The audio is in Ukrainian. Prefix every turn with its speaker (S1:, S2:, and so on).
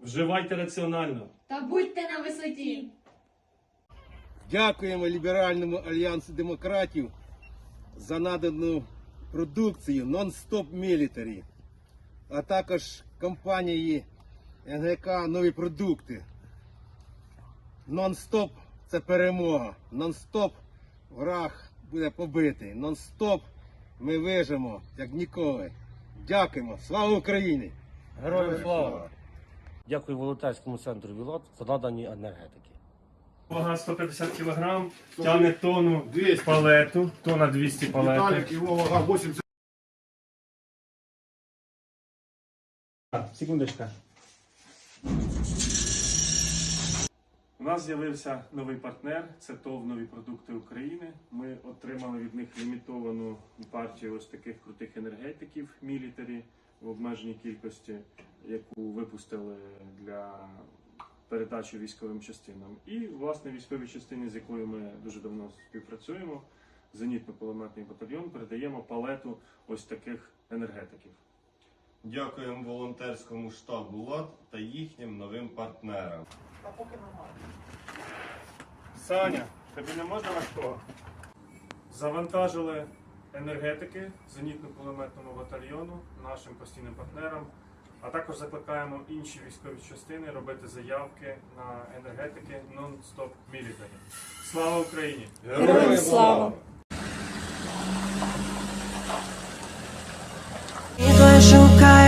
S1: Вживайте раціонально.
S2: Та будьте на висоті.
S3: Дякуємо Ліберальному альянсу демократів за надану продукцію Non-Stop Military, а також компанії НГК Нові продукти. Non-Stop це перемога. Non-Stop враг буде побитий. Non-Stop ми вижимо, як ніколи. Дякуємо. Слава Україні!
S4: Героям слава! Дякую волонтерському центру Вілот за надані енергетики.
S1: Вага 150 кг, тягне тонну
S5: 200.
S1: палету, тонна 200 палету.
S5: Виталик, его вага 80
S1: Секундочка. У нас з'явився новий партнер, це ТОВ Нові продукти України. Ми отримали від них лімітовану партію ось таких крутих енергетиків мілітарі в обмеженій кількості, яку випустили для передачі військовим частинам. І власне військовій частині, з якою ми дуже давно співпрацюємо, зенітно-кулеметний батальйон, передаємо палету ось таких енергетиків.
S6: Дякуємо волонтерському штабу ЛАД та їхнім новим партнерам. А поки немає.
S1: Саня, тобі не можна важкого? Завантажили енергетики зенітно-кулеметному батальйону, нашим постійним партнерам, а також закликаємо інші військові частини робити заявки на енергетики нон-стоп мілітарі. Слава Україні!
S6: Героям слава! Шукаю